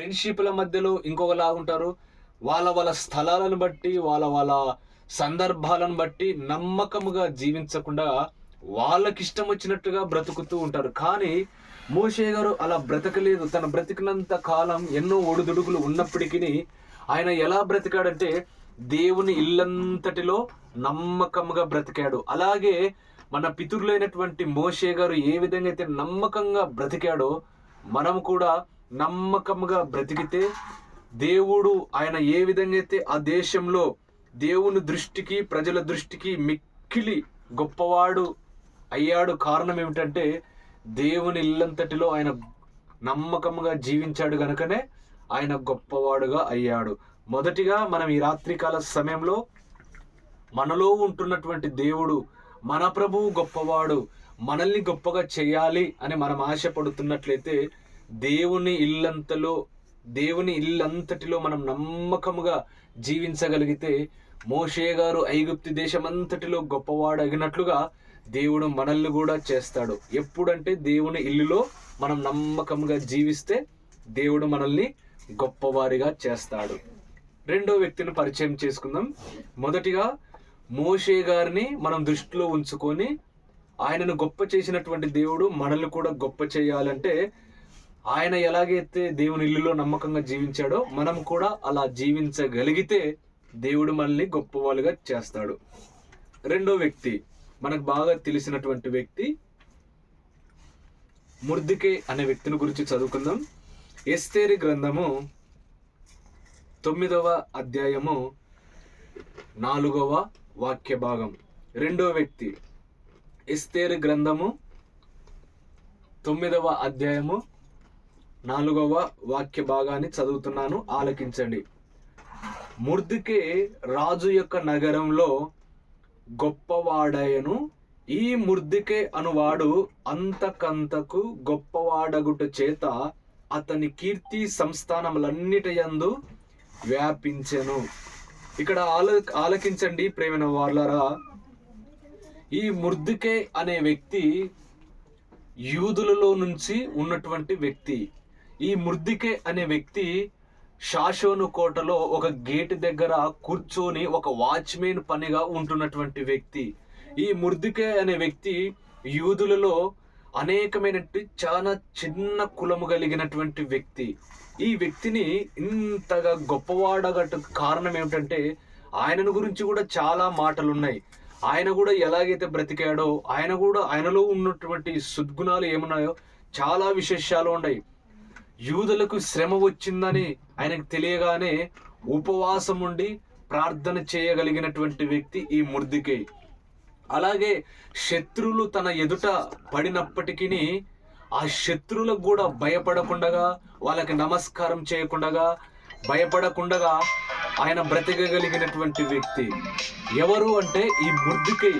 ఫ్రెండ్షిప్ల మధ్యలో ఇంకొకలా ఉంటారు. వాళ్ళ వాళ్ళ స్థలాలను బట్టి వాళ్ళ వాళ్ళ సందర్భాలను బట్టి నమ్మకముగా జీవించకుండా వాళ్ళకి ఇష్టం వచ్చినట్టుగా బ్రతుకుతూ ఉంటారు. కానీ మోషే గారు అలా బ్రతకలేదు. తన బ్రతికినంత కాలం ఎన్నో ఒడిదుడుకులు ఉన్నప్పటికీ ఆయన ఎలా బ్రతికాడంటే దేవుని ఇల్లంతటిలో నమ్మకంగా బ్రతికాడు. అలాగే మన పితరులైనటువంటి మోషే గారు ఏ విధంగా అయితే నమ్మకంగా బ్రతికాడో మనం కూడా నమ్మకంగా బ్రతికితే దేవుడు ఆయన ఏ విధంగా అయితే ఆ దేశంలో దేవుని దృష్టికి ప్రజల దృష్టికి మిక్కిలి గొప్పవాడు అయ్యాడు కారణం ఏమిటంటే దేవుని ఇల్లంతటిలో ఆయన నమ్మకంగా జీవించాడు గనుకనే ఆయన గొప్పవాడుగా అయ్యాడు. మొదటిగా మనం ఈ రాత్రికాల సమయంలో మనలో ఉంటున్నటువంటి దేవుడు మన ప్రభువు గొప్పవాడు మనల్ని గొప్పగా చేయాలి అని మనం ఆశపడుతున్నట్లయితే దేవుని ఇల్లంతలో దేవుని ఇల్లంతటిలో మనం నమ్మకముగా జీవించగలిగితే మోషే గారు ఐగుప్తి దేశమంతటిలో గొప్పవాడు అగినట్లుగా దేవుడు మనల్ని కూడా చేస్తాడు. ఎప్పుడంటే దేవుని ఇల్లులో మనం నమ్మకంగా జీవిస్తే దేవుడు మనల్ని గొప్పవారిగా చేస్తాడు. రెండో వ్యక్తిని పరిచయం చేసుకుందాం. మొదటిగా మోషే గారిని మనం దృష్టిలో ఉంచుకొని ఆయనను గొప్ప చేసినటువంటి దేవుడు మనల్ని కూడా గొప్ప చేయాలంటే ఆయన ఎలాగైతే దేవుని ఇల్లులో నమ్మకంగా జీవించాడో మనం కూడా అలా జీవించగలిగితే దేవుడు మనల్ని గొప్పవాళ్ళుగా చేస్తాడు. రెండో వ్యక్తి మనకు బాగా తెలిసినటువంటి వ్యక్తి ముర్దికే అనే వ్యక్తిని గురించి చదువుకుందాం. ఎస్తేరి గ్రంథము తొమ్మిదవ అధ్యాయము నాలుగవ వాక్య భాగం. రెండో వ్యక్తి ఎస్తేరు గ్రంథము తొమ్మిదవ అధ్యాయము నాలుగవ వాక్య భాగాన్ని చదువుతున్నాను. ఆలకించండి. ముర్దుకే రాజు యొక్క నగరంలో గొప్పవాడయను ఈ ముర్దికే అనువాడు అంతకంతకు గొప్పవాడగుట చేత అతని కీర్తి సంస్థానములన్నిటి యందు వ్యాపించెను. ఇక్కడ ఆల ఆలకించండి ప్రేమైన వాళ్ళరా ఈ ముర్దికే అనే వ్యక్తి యూదులలో నుంచి ఉన్నటువంటి వ్యక్తి. ఈ మృద్దికే అనే వ్యక్తి షాషోను కోటలో ఒక గేట్ దగ్గర కూర్చొని ఒక వాచ్మెన్ పనిగా ఉంటున్నటువంటి వ్యక్తి. ఈ ముర్దికే అనే వ్యక్తి యూదులలో అనేకమైన చాలా చిన్న కులము కలిగినటువంటి వ్యక్తి. ఈ వ్యక్తిని ఇంతగా గొప్పవాడగట్టు కారణం ఏమిటంటే ఆయనను గురించి కూడా చాలా మాటలు ఉన్నాయి ఆయన కూడా ఎలాగైతే బ్రతికాడో ఆయన కూడా ఆయనలో ఉన్నటువంటి సద్గుణాలు ఏమున్నాయో చాలా విశేషాలు ఉన్నాయి యూదులకు శ్రమ వచ్చిందని ఆయనకు తెలియగానే ఉపవాసం ఉండి ప్రార్థన చేయగలిగినటువంటి వ్యక్తి ఈ ముర్దికే. అలాగే శత్రువులు తన ఎదుట పడినప్పటికీ ఆ శత్రువులకు కూడా భయపడకుండగా వాళ్ళకి నమస్కారం చేయకుండగా భయపడకుండగా ఆయన బ్రతకగలిగినటువంటి వ్యక్తి ఎవరు అంటే ఈ ముర్దికై.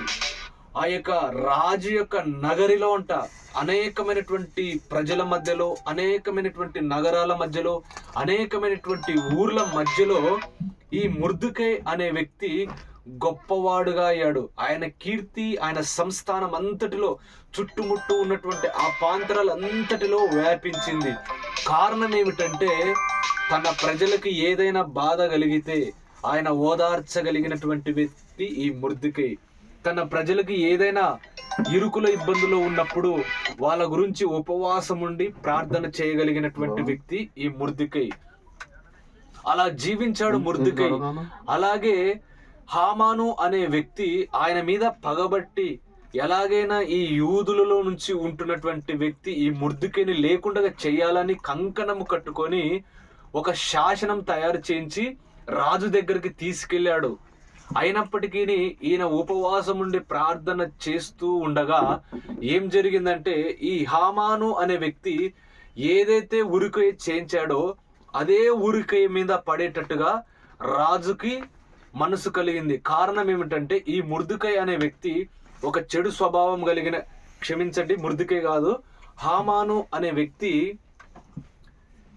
ఆ యొక్క రాజు యొక్క నగరిలో అంట అనేకమైనటువంటి ప్రజల మధ్యలో అనేకమైనటువంటి నగరాల మధ్యలో అనేకమైనటువంటి ఊర్ల మధ్యలో ఈ ముర్దుకై అనే వ్యక్తి గొప్పవాడుగా అయ్యాడు. ఆయన కీర్తి ఆయన సంస్థానం అంతటిలో చుట్టుముట్టు ఉన్నటువంటి ఆ ప్రాంతాలంతటిలో వ్యాపించింది. కారణం ఏమిటంటే తన ప్రజలకు ఏదైనా బాధ కలిగితే ఆయన ఓదార్చగలిగినటువంటి వ్యక్తి ఈ ముర్దికై. తన ప్రజలకు ఏదైనా ఇరుకుల ఇబ్బందులు ఉన్నప్పుడు వాళ్ళ గురించి ఉపవాసం ఉండి ప్రార్థన చేయగలిగినటువంటి వ్యక్తి ఈ ముర్దికై. అలా జీవించాడు ముర్దికై. అలాగే హామాను అనే వ్యక్తి ఆయన మీద పగబట్టి ఎలాగైనా ఈ యూదులలో నుంచి ఉంటున్నటువంటి వ్యక్తి ఈ ముర్దుకైని లేకుండా చేయాలని కంకణము కట్టుకొని ఒక శాసనం తయారు చేయించి రాజు దగ్గరికి తీసుకెళ్ళాడు. అయినప్పటికీ ఈయన ఉపవాసం ఉండి ప్రార్థన చేస్తూ ఉండగా ఏం జరిగిందంటే ఈ హామాను అనే వ్యక్తి ఏదైతే ఉరికై చేయించాడో అదే ఉరికై మీద పడేటట్టుగా రాజుకి మనసు కలిగింది. కారణం ఏమిటంటే ఈ ముర్దుకై అనే వ్యక్తి ఒక చెడు స్వభావం కలిగిన క్షమించండి మృదుకే కాదు హామాను అనే వ్యక్తి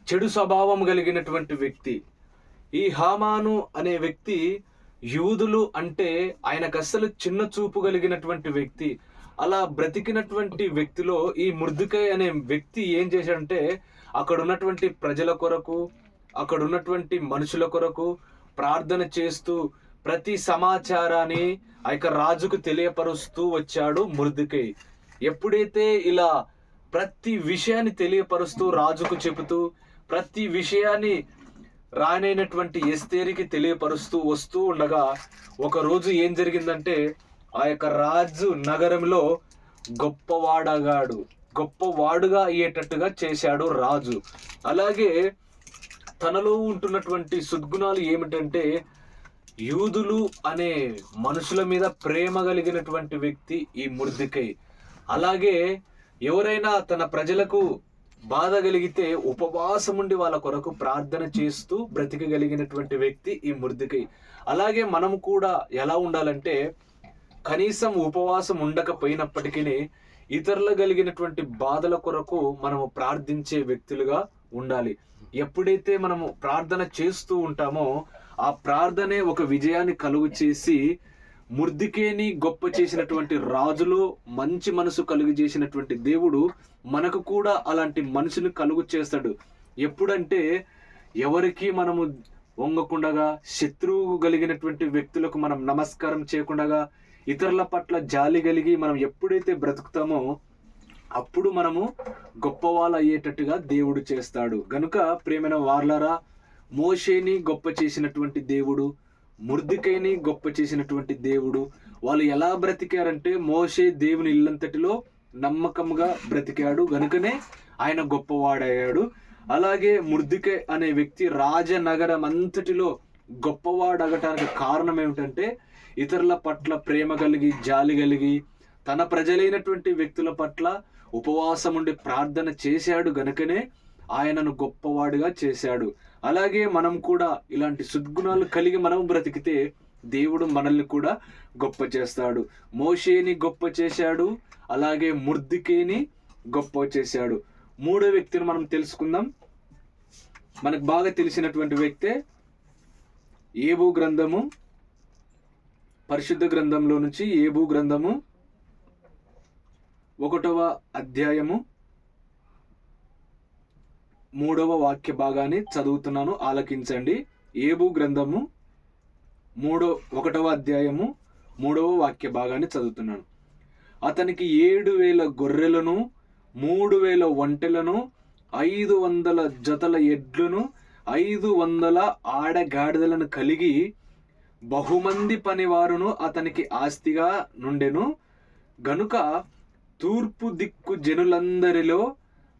చెడు స్వభావం కలిగినటువంటి వ్యక్తి. ఈ హామాను అనే వ్యక్తి యూదులు అంటే ఆయనకు అస్సలు చిన్న చూపు కలిగినటువంటి వ్యక్తి. అలా బ్రతికినటువంటి వ్యక్తిలో ఈ మృదుకై అనే వ్యక్తి ఏం చేశాడంటే అక్కడ ఉన్నటువంటి ప్రజల కొరకు అక్కడ ఉన్నటువంటి మనుషుల కొరకు ప్రార్థన చేస్తూ ప్రతి సమాచారాన్ని ఆ యొక్క రాజుకు తెలియపరుస్తూ వచ్చాడు మృదుకై ఎప్పుడైతే ఇలా ప్రతి విషయాన్ని తెలియపరుస్తూ రాజుకు చెబుతూ ప్రతి విషయాన్ని రానైనటువంటి ఎస్తేరికి తెలియపరుస్తూ వస్తూ ఉండగా ఒకరోజు ఏం జరిగిందంటే ఆ యొక్క రాజు నగరంలో గొప్పవాడగాడు గొప్పవాడుగా అయ్యేటట్టుగా చేశాడు రాజు. అలాగే తనలో ఉంటున్నటువంటి సద్గుణాలు ఏమిటంటే యూదులు అనే మనుషుల మీద ప్రేమ కలిగినటువంటి వ్యక్తి ఈ ముర్దికై. అలాగే ఎవరైనా తన ప్రజలకు బాధ కలిగితే ఉపవాసం ఉండి వాళ్ళ కొరకు ప్రార్థన చేస్తూ బ్రతికగలిగినటువంటి వ్యక్తి ఈ ముర్దికై అలాగే మనం కూడా ఎలా ఉండాలంటే కనీసం ఉపవాసం ఉండకపోయినప్పటికీ ఇతరుల కలిగినటువంటి బాధల కొరకు మనము ప్రార్థించే వ్యక్తులుగా ఉండాలి. ఎప్పుడైతే మనము ప్రార్థన చేస్తూ ఉంటామో ఆ ప్రార్థనే ఒక విజయాన్ని కలుగు చేసి ముర్దికేని గొప్ప చేసినటువంటి రాజులో మంచి మనసు కలుగు చేసినటువంటి దేవుడు మనకు కూడా అలాంటి మనసును కలుగు చేస్తాడు. ఎప్పుడంటే ఎవరికి మనము వంగకుండగా శత్రువు కలిగినటువంటి వ్యక్తులకు మనం నమస్కారం చేయకుండగా ఇతరుల పట్ల జాలి కలిగి మనం ఎప్పుడైతే బ్రతుకుతామో అప్పుడు మనము గొప్పవాళ్ళు అయ్యేటట్టుగా దేవుడు చేస్తాడు. గనుక ప్రేమైన వార్లరా మోషేని గొప్ప చేసినటువంటి దేవుడు ముర్దికైని గొప్ప చేసినటువంటి దేవుడు. వాళ్ళు ఎలా బ్రతికారంటే మోసే దేవుని ఇల్లంతటిలో నమ్మకంగా బ్రతికాడు. గనుకనే ఆయన గొప్పవాడయ్యాడు. అలాగే ముర్దికై అనే వ్యక్తి రాజనగరం అంతటిలో గొప్పవాడగటానికి కారణం ఏమిటంటే ఇతరుల పట్ల ప్రేమ కలిగి జాలి కలిగి తన ప్రజలైనటువంటి వ్యక్తుల పట్ల ఉపవాసం ఉండి ప్రార్థన చేశాడు. గనుకనే ఆయనను గొప్పవాడిగా చేశాడు. అలాగే మనం కూడా ఇలాంటి సద్గుణాలు కలిగి మనం బ్రతికితే దేవుడు మనల్ని కూడా గొప్ప చేస్తాడు. మోషేని గొప్ప చేశాడు అలాగే ముర్దికేని గొప్ప చేశాడు. మూడో వ్యక్తిని మనం తెలుసుకుందాం. మనకు బాగా తెలిసినటువంటి వ్యక్తే ఏబు గ్రంథము పరిశుద్ధ గ్రంథంలో నుంచి ఏబు గ్రంథము ఒకటవ అధ్యాయము మూడవ వాక్య భాగాన్ని చదువుతున్నాను ఆలకించండి. ఏబు గ్రంథము మూడో ఒకటవ అధ్యాయము మూడవ వాక్య భాగాన్ని చదువుతున్నాను. అతనికి ఏడు వేల గొర్రెలను మూడు వేల ఒంటెలను ఐదు వందల జతల ఎడ్లను ఐదు వందల ఆడగాడిదలను కలిగి బహుమంది పనివారును అతనికి ఆస్తిగా నుండెను. గనుక తూర్పు దిక్కు జనులందరిలో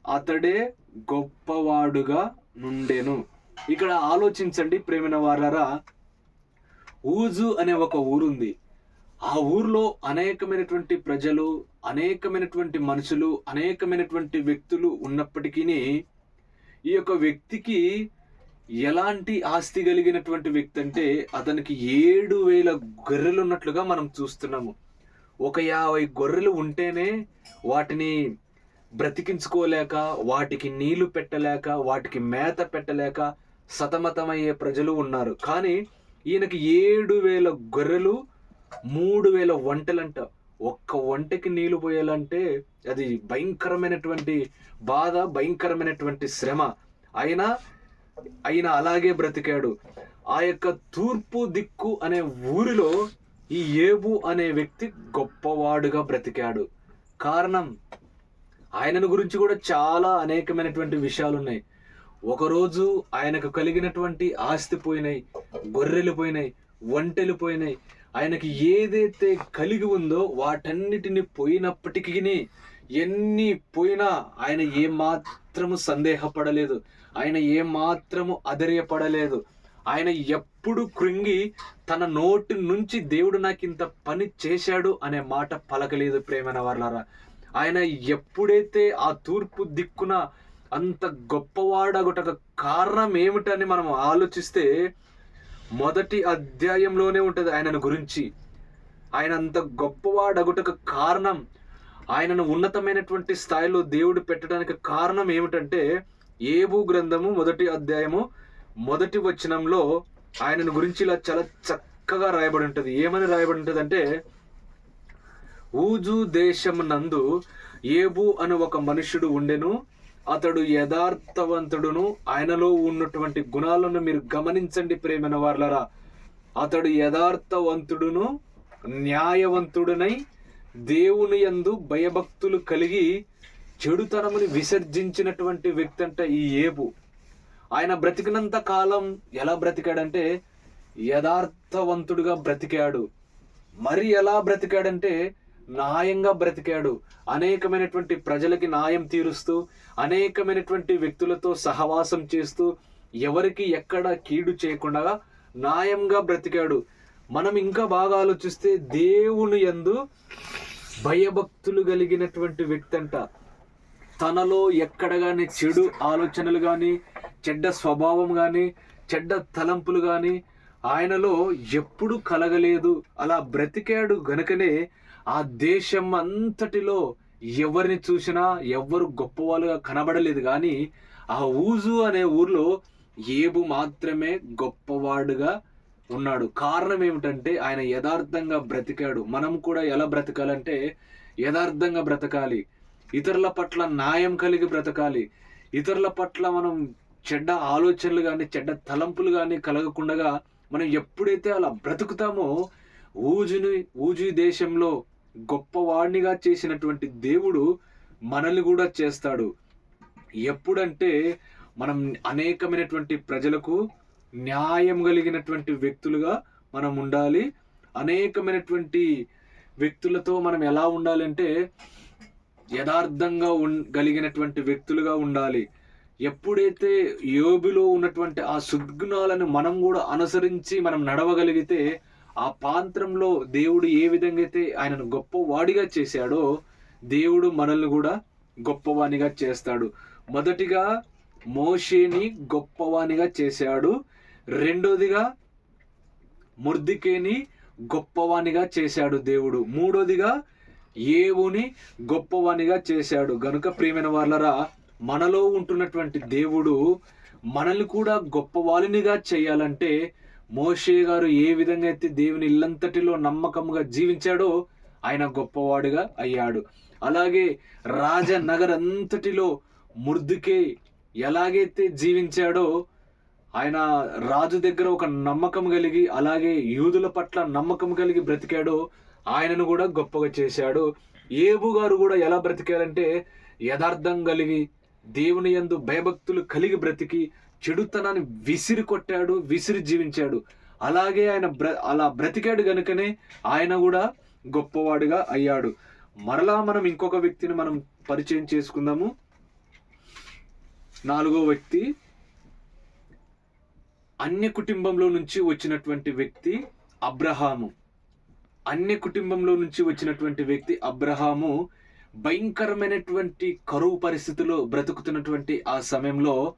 అతడే గొప్పవాడుగా నుండెను. ఇక్కడ ఆలోచించండి ప్రేమిన వారరా. ఊజు అనే ఒక ఊరుంది. ఆ ఊర్లో అనేకమైనటువంటి ప్రజలు అనేకమైనటువంటి మనుషులు అనేకమైనటువంటి వ్యక్తులు ఉన్నప్పటికీ ఈ యొక్క వ్యక్తికి ఎలాంటి ఆస్తి కలిగినటువంటి వ్యక్తి అంటే అతనికి ఏడు వేల గొర్రెలు ఉన్నట్లుగా మనం చూస్తున్నాము. ఒక యాభై గొర్రెలు ఉంటేనే వాటిని బ్రతికించుకోలేక వాటికి నీళ్ళు పెట్టలేక వాటికి మేత పెట్టలేక సతమతమయ్యే ప్రజలు ఉన్నారు. కానీ ఈయనకి ఏడు వేల గొర్రెలు మూడు వేల వంటలంట. ఒక్క వంటకి నీళ్ళు పోయాలంటే అది భయంకరమైనటువంటి బాధ భయంకరమైనటువంటి శ్రమ. అయినా ఆయన అలాగే బ్రతికాడు. ఆ యొక్క తూర్పు దిక్కు అనే ఊరిలో ఈ ఏబు అనే వ్యక్తి గొప్పవాడుగా బ్రతికాడు. కారణం ఆయనను గురించి కూడా చాలా అనేకమైనటువంటి విషయాలు ఉన్నాయి ఒకరోజు ఆయనకు కలిగినటువంటి ఆస్తి పోయినాయి గొర్రెలు పోయినాయి ఒంటెలు పోయినాయి. ఆయనకి ఏదైతే కలిగి ఉందో వాటన్నిటిని పోయినప్పటికీ ఎన్ని పోయినా ఆయన ఏమాత్రము సందేహపడలేదు. ఆయన ఏమాత్రము అధైర్యపడలేదు. ఆయన ఎప్పుడు కృంగి తన నోటి నుంచి దేవుడు నాకు ఇంత పని చేశాడు అనే మాట పలకలేదు ప్రేమైన వాళ్ళారా ఆయన ఎప్పుడైతే ఆ తూర్పు దిక్కున అంత గొప్పవాడగుట కారణం ఏమిటని మనం ఆలోచిస్తే మొదటి అధ్యాయంలోనే ఉంటుంది ఆయనను గురించి. ఆయన అంత గొప్పవాడగుటకు కారణం ఆయనను ఉన్నతమైనటువంటి స్థాయిలో దేవుడు పెట్టడానికి కారణం ఏమిటంటే ఏబు గ్రంథము మొదటి అధ్యాయము మొదటి వచనంలో ఆయనను గురించి ఇలా చాలా చక్కగా రాయబడి ఉంటుంది. ఏమని రాయబడి ఉంటుంది అంటే ఊజు దేశం నందు ఏబు అని ఒక మనుషుడు ఉండెను. అతడు యథార్థవంతుడును. ఆయనలో ఉన్నటువంటి గుణాలను మీరు గమనించండి ప్రేమైన వాళ్ళరా అతడు యథార్థవంతుడును న్యాయవంతుడునై దేవుని యందు భయభక్తులు కలిగి చెడుతనముని విసర్జించినటువంటి వ్యక్తి అంట ఈ ఏబు. ఆయన బ్రతికినంత కాలం ఎలా బ్రతికాడంటే యథార్థవంతుడుగా బ్రతికాడు. మరి ఎలా బ్రతికాడంటే న్యాయంగా బ్రతికాడు. అనేకమైనటువంటి ప్రజలకి న్యాయం తీరుస్తూ అనేకమైనటువంటి వ్యక్తులతో సహవాసం చేస్తూ ఎవరికి ఎక్కడ కీడు చేయకుండా న్యాయంగా బ్రతికాడు. మనం ఇంకా బాగా ఆలోచిస్తే దేవుని యందు భయభక్తులు కలిగినటువంటి వ్యక్తి అంట. తనలో ఎక్కడ కానీ చెడు ఆలోచనలు కానీ చెడ్డ స్వభావం కానీ చెడ్డ తలంపులు కానీ ఆయనలో ఎప్పుడు కలగలేదు. అలా బ్రతికాడు గనుకనే ఆ దేశం అంతటిలో ఎవరిని చూసినా ఎవ్వరు గొప్పవాళ్ళుగా కనబడలేదు కానీ ఆ ఊజు అనే ఊర్లో ఏబు మాత్రమే గొప్పవాడుగా ఉన్నాడు. కారణం ఏమిటంటే ఆయన యథార్థంగా బ్రతికాడు. మనం కూడా ఎలా బ్రతకాలంటే యథార్థంగా బ్రతకాలి. ఇతరుల పట్ల న్యాయం కలిగి బ్రతకాలి. ఇతరుల పట్ల మనం చెడ్డ ఆలోచనలు కానీ చెడ్డ తలంపులు కానీ కలగకుండా మనం ఎప్పుడైతే అలా బ్రతుకుతామో ఊజుని ఊజు దేశంలో గొప్పవాడినిగా చేసినటువంటి దేవుడు మనల్ని కూడా చేస్తాడు. ఎప్పుడంటే మనం అనేకమైనటువంటి ప్రజలకు న్యాయం కలిగినటువంటి వ్యక్తులుగా మనం ఉండాలి. అనేకమైనటువంటి వ్యక్తులతో మనం ఎలా ఉండాలంటే యథార్థంగా ఉన్ కలిగినటువంటి వ్యక్తులుగా ఉండాలి. ఎప్పుడైతే యోబిలో ఉన్నటువంటి ఆ సుద్గుణాలను మనం కూడా అనుసరించి మనం నడవగలిగితే ఆ పాత్రంలో దేవుడు ఏ విధంగా అయితే ఆయనను గొప్పవాడిగా చేశాడో దేవుడు మనల్ని కూడా గొప్పవానిగా చేస్తాడు. మొదటిగా మోషేని గొప్పవానిగా చేశాడు. రెండోదిగా ముర్దికేని గొప్పవానిగా చేశాడు దేవుడు. మూడోదిగా ఏవుని గొప్పవానిగా చేశాడు. గనుక ప్రియమైన వాళ్ళరా మనలో ఉంటున్నటువంటి దేవుడు మనల్ని కూడా గొప్పవాలినిగా చేయాలంటే మోషే గారు ఏ విధంగా అయితే దేవుని ఇల్లంతటిలో నమ్మకంగా జీవించాడో ఆయన గొప్పవాడుగా అయ్యాడు. అలాగే రాజనగర్ అంతటిలో ముర్దుకే ఎలాగైతే జీవించాడో ఆయన రాజు దగ్గర ఒక నమ్మకం కలిగి అలాగే యూదుల పట్ల నమ్మకం కలిగి బ్రతికాడో ఆయనను కూడా గొప్పగా చేశాడు. ఏబు గారు కూడా ఎలా బ్రతికారంటే యథార్థం కలిగి దేవుని యందు భయభక్తులు కలిగి బ్రతికి చెడుతనాన్ని విసిరి కొట్టాడు విసిరి జీవించాడు. అలాగే ఆయన బ్ర అలా బ్రతికాడు గనుకనే ఆయన కూడా గొప్పవాడుగా అయ్యాడు. మరలా మనం ఇంకొక వ్యక్తిని మనం పరిచయం చేసుకుందాము. నాలుగో వ్యక్తి. అన్య కుటుంబంలో నుంచి వచ్చినటువంటి వ్యక్తి అబ్రహాము. అన్య కుటుంబంలో నుంచి వచ్చినటువంటి వ్యక్తి అబ్రహాము భయంకరమైనటువంటి కరువు పరిస్థితిలో బ్రతుకుతున్నటువంటి ఆ సమయంలో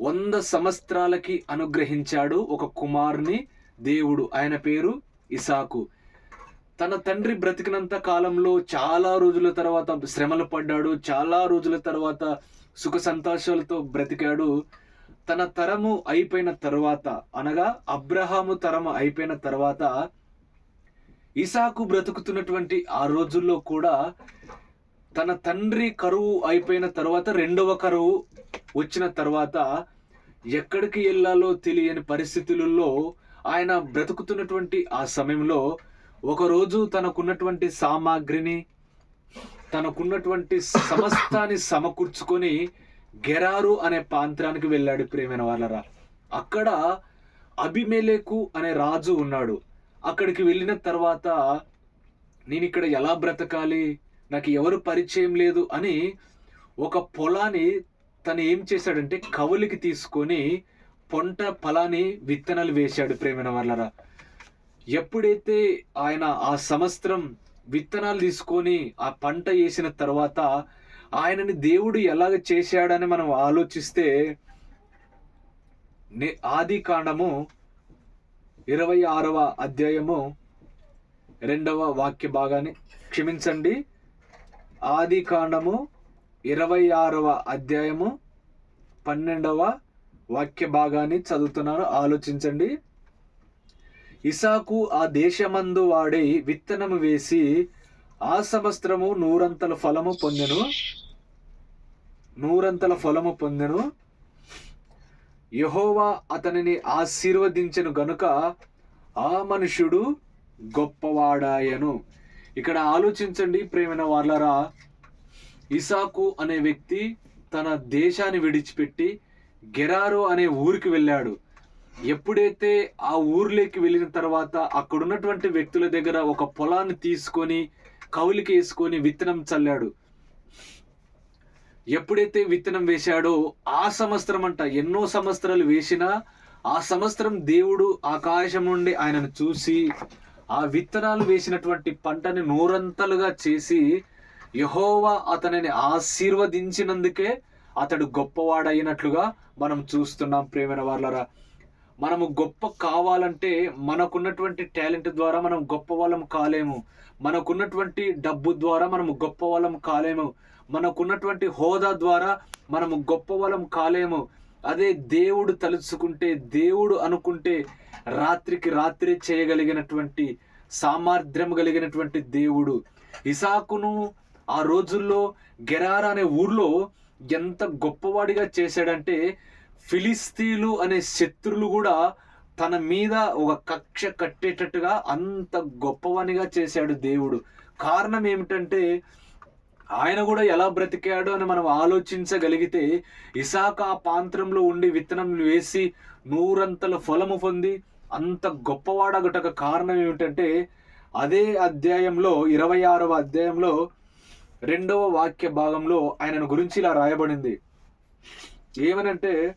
వంద సంవత్సరాలకి అనుగ్రహించాడు ఒక కుమారుని దేవుడు ఆయన పేరు ఇసాకు. తన తండ్రి బ్రతికినంత కాలంలో చాలా రోజుల తర్వాత శ్రమలు పడ్డాడు చాలా రోజుల తర్వాత సుఖ సంతోషాలతో బ్రతికాడు. తన తరము అయిపోయిన తర్వాత అనగా అబ్రహాము తరము అయిపోయిన తర్వాత ఇసాకు బ్రతుకుతున్నటువంటి ఆ రోజుల్లో కూడా తన తండ్రి కరువు అయిపోయిన తర్వాత రెండవ కరువు వచ్చిన తర్వాత ఎక్కడికి వెళ్ళాలో తెలియని పరిస్థితులలో ఆయన బ్రతుకుతున్నటువంటి ఆ సమయంలో ఒకరోజు తనకున్నటువంటి సామాగ్రిని తనకున్నటువంటి సమస్తాన్ని సమకూర్చుకొని గెరారు అనే ప్రాంతానికి వెళ్ళాడు ప్రేమైన వాళ్ళరా. అక్కడ అభిమేలేకు అనే రాజు ఉన్నాడు. అక్కడికి వెళ్ళిన తర్వాత నేను ఇక్కడ ఎలా బ్రతకాలి? నాకు ఎవరు పరిచయం లేదు అని ఒక పొలాన్ని తను ఏం చేశాడంటే కవులికి తీసుకొని పొంట ఫలాన్ని విత్తనాలు వేశాడు ప్రేమైన వాళ్ళరా ఎప్పుడైతే ఆయన ఆ సంవత్సరం విత్తనాలు తీసుకొని ఆ పంట వేసిన తర్వాత ఆయనని దేవుడు ఎలాగ చేశాడని మనం ఆలోచిస్తే ఆది కాండము ఇరవై ఆరవ అధ్యాయము రెండవ వాక్య భాగాన్ని క్షమించండి. ఆది కాండము ఇరవై ఆరవ అధ్యాయము పన్నెండవ వాక్య భాగాన్ని చదువుతున్నాను. ఆలోచించండి. ఇసాకు ఆ దేశమందు వాడి విత్తనము వేసి ఆ సంవత్సరము నూరంతల ఫలము పొందెను. నూరంతల ఫలము పొందెను. యహోవా అతనిని ఆశీర్వదించెను గనుక ఆ మనుషుడు గొప్పవాడాయను. ఇక్కడ ఆలోచించండి ప్రేమైన వాళ్ళరా ఇసాకు అనే వ్యక్తి తన దేశాన్ని విడిచిపెట్టి గెరారో అనే ఊరికి వెళ్ళాడు. ఎప్పుడైతే ఆ ఊర్లోకి వెళ్ళిన తర్వాత అక్కడ ఉన్నటువంటి వ్యక్తుల దగ్గర ఒక పొలాన్ని తీసుకొని కౌలికి వేసుకొని విత్తనం చల్లాడు. ఎప్పుడైతే విత్తనం వేశాడో ఆ సంవత్సరం అంట ఎన్నో సంవత్సరాలు వేసినా ఆ సంవత్సరం దేవుడు ఆకాశం నుండి ఆయనను చూసి ఆ విత్తనాలు వేసినటువంటి పంటని నూరంతలుగా చేసి యహోవా అతనిని ఆశీర్వదించినందుకే అతడు గొప్పవాడైనట్లుగా మనం చూస్తున్నాం ప్రేమైన వాళ్ళరా మనము గొప్ప కావాలంటే మనకున్నటువంటి టాలెంట్ ద్వారా మనం గొప్ప వాళ్ళం కాలేము. మనకున్నటువంటి డబ్బు ద్వారా మనము గొప్ప వాళ్ళం కాలేము. మనకున్నటువంటి హోదా ద్వారా మనము గొప్ప వాళ్ళం కాలేము. అదే దేవుడు తలుచుకుంటే దేవుడు అనుకుంటే రాత్రికి రాత్రి చేయగలిగినటువంటి సామర్థ్యం కలిగినటువంటి దేవుడు. ఇసాకును ఆ రోజుల్లో గెరారా అనే ఊర్లో ఎంత గొప్పవాడిగా చేశాడంటే ఫిలిస్తీన్లు అనే శత్రులు కూడా తన మీద ఒక కక్ష కట్టేటట్టుగా అంత గొప్పవానిగా చేశాడు దేవుడు. కారణం ఏమిటంటే ఆయన కూడా ఎలా బ్రతికాడు అని మనం ఆలోచించగలిగితే ఇసాక ఆ పాంత్రంలో ఉండి విత్తనం వేసి నూరంతల ఫలము పొంది అంత గొప్పవాడగటక కారణం ఏమిటంటే అదే అధ్యాయంలో ఇరవై ఆరవ అధ్యాయంలో రెండవ వాక్య భాగంలో ఆయనను గురించి ఇలా రాయబడింది. ఏమనంటే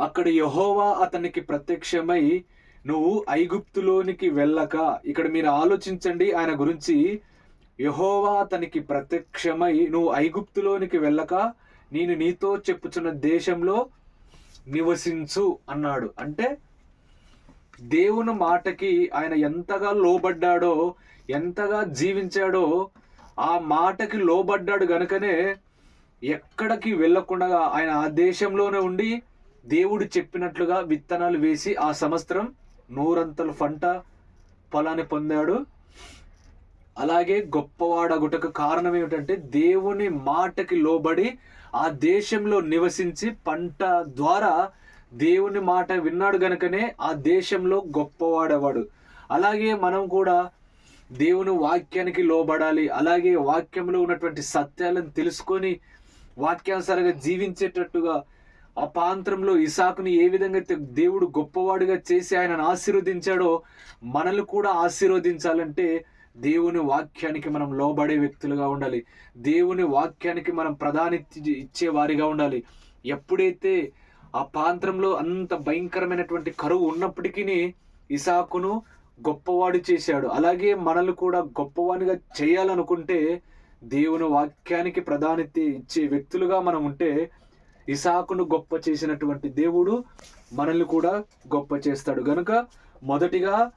అక్కడ యహోవా అతనికి ప్రత్యక్షమై నువ్వు ఐగుప్తులోనికి వెళ్ళక ఇక్కడ మీరు ఆలోచించండి ఆయన గురించి యహోవా అతనికి ప్రత్యక్షమై నువ్వు ఐగుప్తులోనికి వెళ్ళక నేను నీతో చెప్పుచున్న దేశంలో నివసించు అన్నాడు. అంటే దేవుని మాటకి ఆయన ఎంతగా లోబడ్డాడో ఎంతగా జీవించాడో ఆ మాటకి లోబడ్డాడు గనుకనే ఎక్కడికి వెళ్ళకుండా ఆయన ఆ దేశంలోనే ఉండి దేవుడు చెప్పినట్లుగా విత్తనాలు వేసి ఆ సంవత్సరం నూరంతల పంట పొలాన్ని పొందాడు. అలాగే గొప్పవాడగుటకు కారణం ఏమిటంటే దేవుని మాటకి లోబడి ఆ దేశంలో నివసించి పంట ద్వారా దేవుని మాట విన్నాడు గనుకనే ఆ దేశంలో గొప్పవాడేవాడు. అలాగే మనం కూడా దేవుని వాక్యానికి లోబడాలి. అలాగే వాక్యంలో ఉన్నటువంటి సత్యాలను తెలుసుకొని వాక్యానుసారంగా జీవించేటట్టుగా ఆ పాంత్రంలో ఇసాకుని ఏ విధంగా అయితే దేవుడు గొప్పవాడిగా చేసి ఆయనను ఆశీర్వదించాడో మనల్ని కూడా ఆశీర్వదించాలంటే దేవుని వాక్యానికి మనం లోబడే వ్యక్తులుగా ఉండాలి. దేవుని వాక్యానికి మనం ప్రాధాన్యత ఇచ్చే వారిగా ఉండాలి. ఎప్పుడైతే ఆ పాంత్రంలో అంత భయంకరమైనటువంటి కరువు ఉన్నప్పటికీ ఇసాకును గొప్పవాడు చేశాడు. అలాగే మనల్ని కూడా గొప్పవాడిగా చేయాలనుకుంటే దేవుని వాక్యానికి ప్రాధాన్యత ఇచ్చే వ్యక్తులుగా మనం ఉంటే ఇసాకును గొప్ప చేసినటువంటి దేవుడు మనల్ని కూడా గొప్ప చేస్తాడు. గనుక మొదటిగా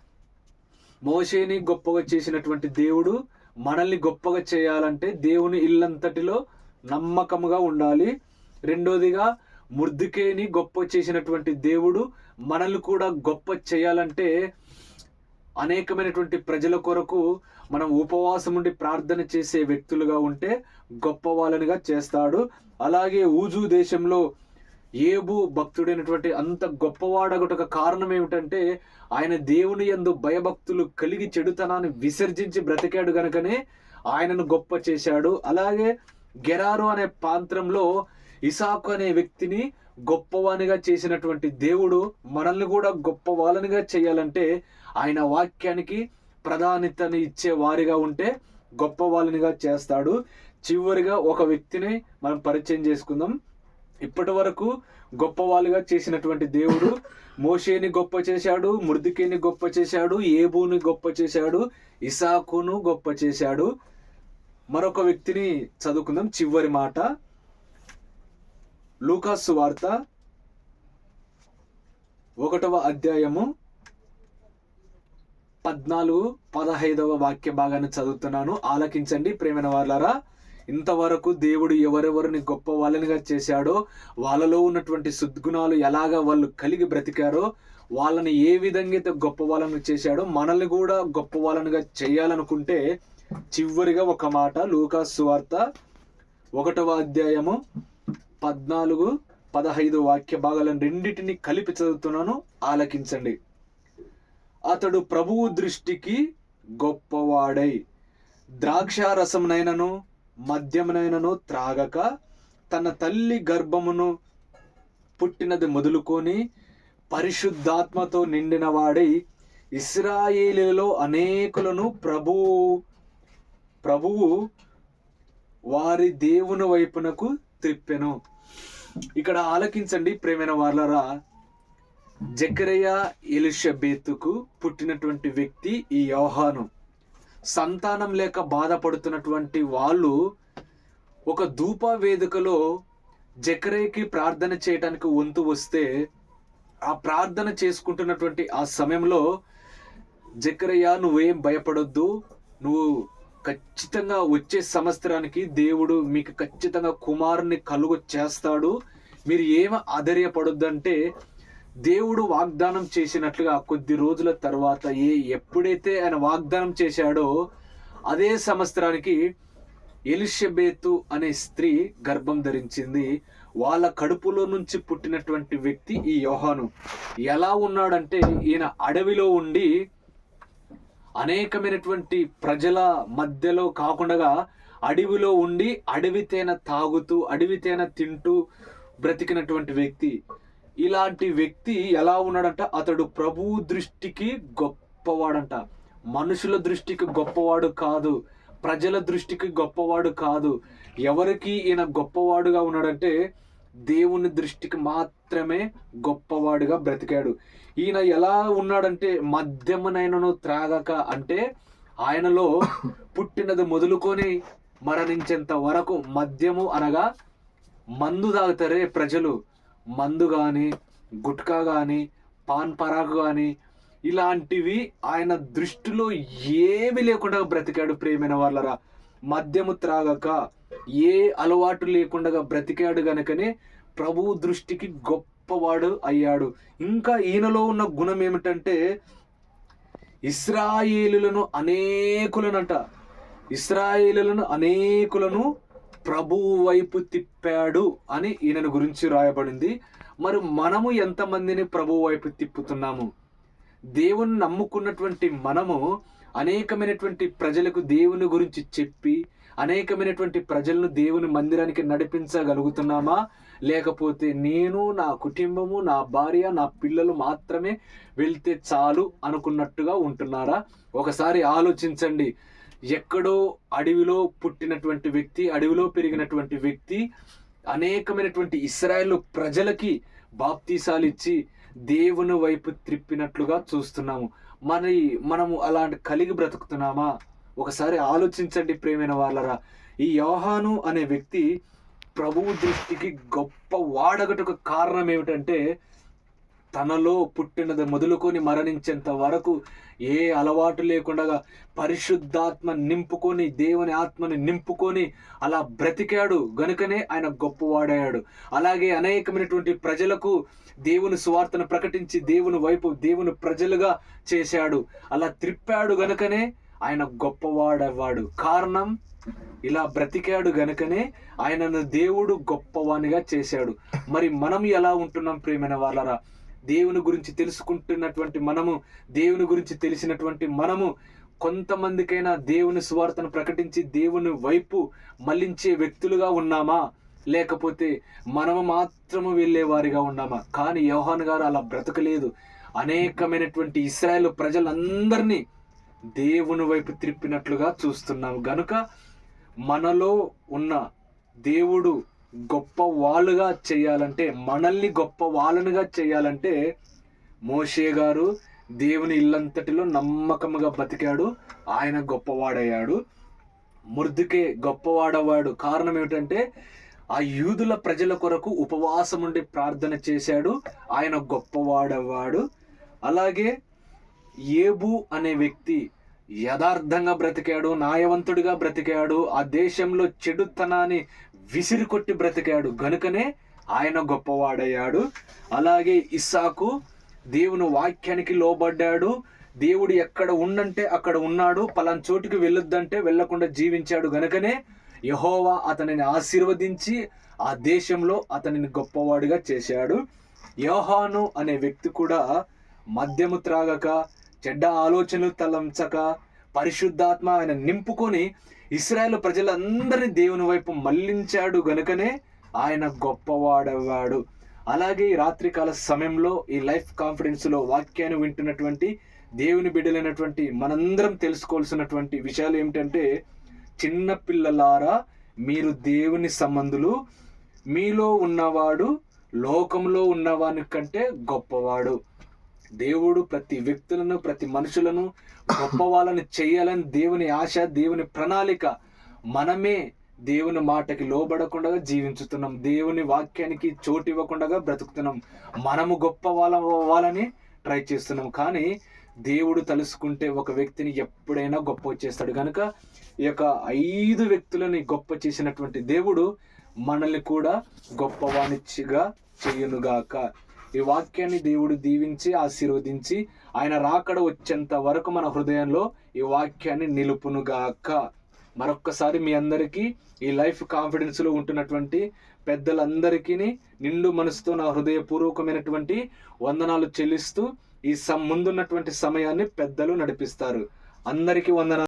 మోషేని గొప్పగా చేసినటువంటి దేవుడు మనల్ని గొప్పగా చేయాలంటే దేవుని ఇల్లంతటిలో నమ్మకముగా ఉండాలి. రెండోదిగా ముర్దికేని గొప్ప చేసినటువంటి దేవుడు మనల్ని కూడా గొప్ప చేయాలంటే అనేకమైనటువంటి ప్రజల కొరకు మనం ఉపవాసం ఉండి ప్రార్థన చేసే వ్యక్తులుగా ఉంటే గొప్ప వాళ్ళనిగా చేస్తాడు. అలాగే ఊజు దేశంలో ఏబు భక్తుడైనటువంటి అంత గొప్పవాడగొట కారణం ఏమిటంటే ఆయన దేవుని యందు భయభక్తులు కలిగి చెడుతనాన్ని విసర్జించి బ్రతికాడు గనుకనే ఆయనను గొప్ప చేశాడు. అలాగే గెరారు అనే ప్రాంతంలో ఇసాకు అనే వ్యక్తిని గొప్పవానిగా చేసినటువంటి దేవుడు మనల్ని కూడా గొప్ప వాళ్ళనిగా చేయాలంటే ఆయన వాక్యానికి ప్రాధాన్యతని ఇచ్చే వారిగా ఉంటే గొప్ప వాళ్ళనిగా చేస్తాడు. చివరిగా ఒక వ్యక్తిని మనం పరిచయం చేసుకుందాం. ఇప్పటి వరకు గొప్ప వాళ్ళుగా చేసినటువంటి దేవుడు మోషేని గొప్ప చేశాడు మృదికేని గొప్ప చేశాడు ఏబూని గొప్ప చేశాడు ఇసాకును గొప్ప చేశాడు. మరొక వ్యక్తిని చదువుకుందాం. చివరి మాట. లూకాసు వార్త ఒకటవ అధ్యాయము పద్నాలుగు పదహైదవ వాక్య భాగాన్ని చదువుతున్నాను. ఆలకించండి ప్రేమైన వాళ్ళారా ఇంతవరకు దేవుడు ఎవరెవరిని గొప్ప వాళ్ళనిగా చేశాడో వాళ్ళలో ఉన్నటువంటి సద్గుణాలు ఎలాగా వాళ్ళు కలిగి బ్రతికారో వాళ్ళని ఏ విధంగా అయితే గొప్ప వాళ్ళని చేశాడో మనల్ని కూడా గొప్ప వాళ్ళనిగా చేయాలనుకుంటే చివరిగా ఒక మాట లూకా సువార్త ఒకటవ అధ్యాయము పద్నాలుగు పదహైదు వాక్య భాగాలను రెండింటిని కలిపి చదువుతున్నాను. ఆలకించండి. అతడు ప్రభువు దృష్టికి గొప్పవాడై. ద్రాక్షారసమునైనను మద్యమునైనను త్రాగక తన తల్లి గర్భమును పుట్టినది మొదలుకొని పరిశుద్ధాత్మతో నిండిన వాడై అనేకులను ప్రభువు ప్రభువు వారి దేవుని వైపునకు త్రిప్పెను. ఇక్కడ ఆలకించండి ప్రేమైన వాళ్ళరా జకరయ్య ఎలిషబెత్తుకు పుట్టినటువంటి వ్యక్తి ఈ యోహాను. సంతానం లేక బాధపడుతున్నటువంటి వాళ్ళు ఒక ధూప వేదికలో జకరయ్యకి ప్రార్థన చేయడానికి వంతు వస్తే ఆ ప్రార్థన చేసుకుంటున్నటువంటి ఆ సమయంలో జకరయ్య నువ్వేం భయపడొద్దు. నువ్వు ఖచ్చితంగా వచ్చే సంవత్సరానికి దేవుడు మీకు ఖచ్చితంగా కుమారుని కలుగు చేస్తాడు మీరు ఏమి ఆధైర్యపడొద్దంటే దేవుడు వాగ్దానం చేసినట్లుగా కొద్ది రోజుల తర్వాత ఏ ఎప్పుడైతే ఆయన వాగ్దానం చేశాడో అదే సంవత్సరానికి ఎలిషబేతు అనే స్త్రీ గర్భం ధరించింది. వాళ్ళ కడుపులో నుంచి పుట్టినటువంటి వ్యక్తి ఈ యోహాను. ఎలా ఉన్నాడంటే ఈయన అడవిలో ఉండి అనేకమైనటువంటి ప్రజల మధ్యలో కాకుండా అడవిలో ఉండి అడవి తేనె తాగుతూ అడవి తేనె తింటూ బ్రతికినటువంటి వ్యక్తి. ఇలాంటి వ్యక్తి ఎలా ఉన్నాడంట? అతడు ప్రభువు దృష్టికి గొప్పవాడంట. మనుషుల దృష్టికి గొప్పవాడు కాదు. ప్రజల దృష్టికి గొప్పవాడు కాదు. ఎవరికి ఈయన గొప్పవాడుగా ఉన్నాడంటే దేవుని దృష్టికి మాత్రమే గొప్పవాడుగా బ్రతికాడు. ఈయన ఎలా ఉన్నాడంటే మద్యమునైనను త్రాగక అంటే ఆయనలో పుట్టినది మొదలుకొని మరణించేంత వరకు మద్యము అనగా మందు తాగుతారే ప్రజలు. మందు కానీ గుట్కా కానీ పాన్ పరాకు కానీ ఇలాంటివి ఆయన దృష్టిలో ఏమి లేకుండా బ్రతికాడు ప్రేమైన వాళ్ళరా. మద్యము త్రాగక ఏ అలవాటు లేకుండా బ్రతికాడు గనుకనే ప్రభు దృష్టికి గొప్పవాడు అయ్యాడు. ఇంకా ఈయనలో ఉన్న గుణం ఏమిటంటే ఇస్రాయేలులను అనేకులనంట. ఇస్రాయేలులను అనేకులను ప్రభువు వైపు తిప్పాడు అని ఈయనను గురించి రాయబడింది. మరి మనము ఎంతమందిని ప్రభువు వైపు తిప్పుతున్నాము? దేవుని నమ్ముకున్నటువంటి మనము అనేకమైనటువంటి ప్రజలకు దేవుని గురించి చెప్పి అనేకమైనటువంటి ప్రజలను దేవుని మందిరానికి నడిపించగలుగుతున్నామా? లేకపోతే నేను నా కుటుంబము నా భార్య నా పిల్లలు మాత్రమే వెళ్తే చాలు అనుకున్నట్టుగా ఉంటున్నారా? ఒకసారి ఆలోచించండి. ఎక్కడో అడవిలో పుట్టినటువంటి వ్యక్తి అడవిలో పెరిగినటువంటి వ్యక్తి అనేకమైనటువంటి ఇస్రాయేల్ ప్రజలకి బాప్తీసాలు ఇచ్చి దేవుని వైపు త్రిప్పినట్లుగా చూస్తున్నాము. మరి మనము అలాంటి కలిగి బ్రతుకుతున్నామా? ఒకసారి ఆలోచించండి ప్రేమైన వాళ్ళరా. ఈ యోహాను అనే వ్యక్తి ప్రభువు దృష్టికి గొప్ప వాడగటకు కారణం ఏమిటంటే తనలో పుట్టినది మొదలుకొని మరణించేంత వరకు ఏ అలవాటు లేకుండా పరిశుద్ధాత్మ నింపుకొని దేవుని ఆత్మని నింపుకొని అలా బ్రతికాడు. గనుకనే ఆయన గొప్పవాడయ్యాడు. అలాగే అనేకమైనటువంటి ప్రజలకు దేవుని సువార్తను ప్రకటించి దేవుని వైపు దేవుని ప్రజలుగా చేశాడు. అలా త్రిప్పాడు గనుకనే ఆయన గొప్పవాడవాడు కారణం ఇలా బ్రతికాడు గనుకనే ఆయనను దేవుడు గొప్పవానిగా చేశాడు. మరి మనం ఎలా ఉంటున్నాం ప్రేమైన వాళ్ళరా దేవుని గురించి తెలుసుకుంటున్నటువంటి మనము దేవుని గురించి తెలిసినటువంటి మనము కొంతమందికైనా దేవుని సువార్తను ప్రకటించి దేవుని వైపు మళ్ళించే వ్యక్తులుగా ఉన్నామా? లేకపోతే మనము మాత్రము వెళ్ళే వారిగా ఉన్నామా? కానీ యోహాన్ గారు అలా బ్రతకలేదు. అనేకమైనటువంటి ఇస్రాయల్ ప్రజలందరినీ దేవుని వైపు త్రిప్పినట్లుగా చూస్తున్నాము. గనుక మనలో ఉన్న దేవుడు గొప్ప వాళ్ళుగా చేయాలంటే మనల్ని గొప్ప వాళ్ళనుగా చేయాలంటే మోషే గారు దేవుని ఇల్లంతటిలో నమ్మకముగా బతికాడు. ఆయన గొప్పవాడయ్యాడు. ముర్దుకే గొప్పవాడవాడు కారణం ఏమిటంటే ఆ యూదుల ప్రజల కొరకు ఉపవాసం ఉండి ప్రార్థన చేశాడు. ఆయన గొప్పవాడవాడు అలాగే ఏబు అనే వ్యక్తి యథార్థంగా బ్రతికాడు న్యాయవంతుడిగా బ్రతికాడు. ఆ దేశంలో చెడుతనాన్ని విసిరి కొట్టి బ్రతికాడు. గనుకనే ఆయన గొప్పవాడయ్యాడు. అలాగే ఇస్సాకు దేవుని వాక్యానికి లోబడ్డాడు. దేవుడు ఎక్కడ ఉండంటే అక్కడ ఉన్నాడు. పలాన్ చోటుకి వెళ్ళొద్దంటే వెళ్ళకుండా జీవించాడు. గనుకనే యహోవా అతనిని ఆశీర్వదించి ఆ దేశంలో అతనిని గొప్పవాడిగా చేశాడు. యోహాను అనే వ్యక్తి కూడా మద్యము త్రాగక చెడ్డ ఆలోచనలు తలంచక పరిశుద్ధాత్మ ఆయన నింపుకొని ఇస్రాయేల్ ప్రజలందరినీ దేవుని వైపు మళ్ళించాడు గనుకనే ఆయన గొప్పవాడవాడు అలాగే ఈ రాత్రికాల సమయంలో ఈ లైఫ్ కాన్ఫిడెన్స్లో వాక్యాన్ని వింటున్నటువంటి దేవుని బిడ్డలైనటువంటి మనందరం తెలుసుకోవాల్సినటువంటి విషయాలు ఏమిటంటే చిన్న పిల్లలారా మీరు దేవుని సంబంధులు మీలో ఉన్నవాడు లోకంలో ఉన్నవాని కంటే గొప్పవాడు. దేవుడు ప్రతి వ్యక్తులను ప్రతి మనుషులను గొప్ప వాళ్ళని చేయాలని దేవుని ఆశ దేవుని ప్రణాళిక. మనమే దేవుని మాటకి లోబడకుండా జీవించుతున్నాం. దేవుని వాక్యానికి చోటు ఇవ్వకుండా బ్రతుకుతున్నాం. మనము గొప్ప వాళ్ళ అవ్వాలని ట్రై చేస్తున్నాం. కానీ దేవుడు తలుసుకుంటే ఒక వ్యక్తిని ఎప్పుడైనా గొప్ప చేస్తాడు. కనుక ఈ యొక్క ఐదు వ్యక్తులని గొప్ప చేసినటువంటి దేవుడు మనల్ని కూడా గొప్పవాణిచ్చిగా చేయునుగాక. ఈ వాక్యాన్ని దేవుడు దీవించి ఆశీర్వదించి ఆయన రాకడ వచ్చేంత వరకు మన హృదయంలో ఈ వాక్యాన్ని నిలుపునుగాక. మరొక్కసారి మీ అందరికీ ఈ లైఫ్ కాన్ఫిడెన్స్లో ఉంటున్నటువంటి పెద్దలందరికీ నిండు మనసుతో నా హృదయపూర్వకమైనటువంటి వందనాలు చెల్లిస్తూ ఈ సం ముందున్నటువంటి సమయాన్ని పెద్దలు నడిపిస్తారు. అందరికీ వందనాలు.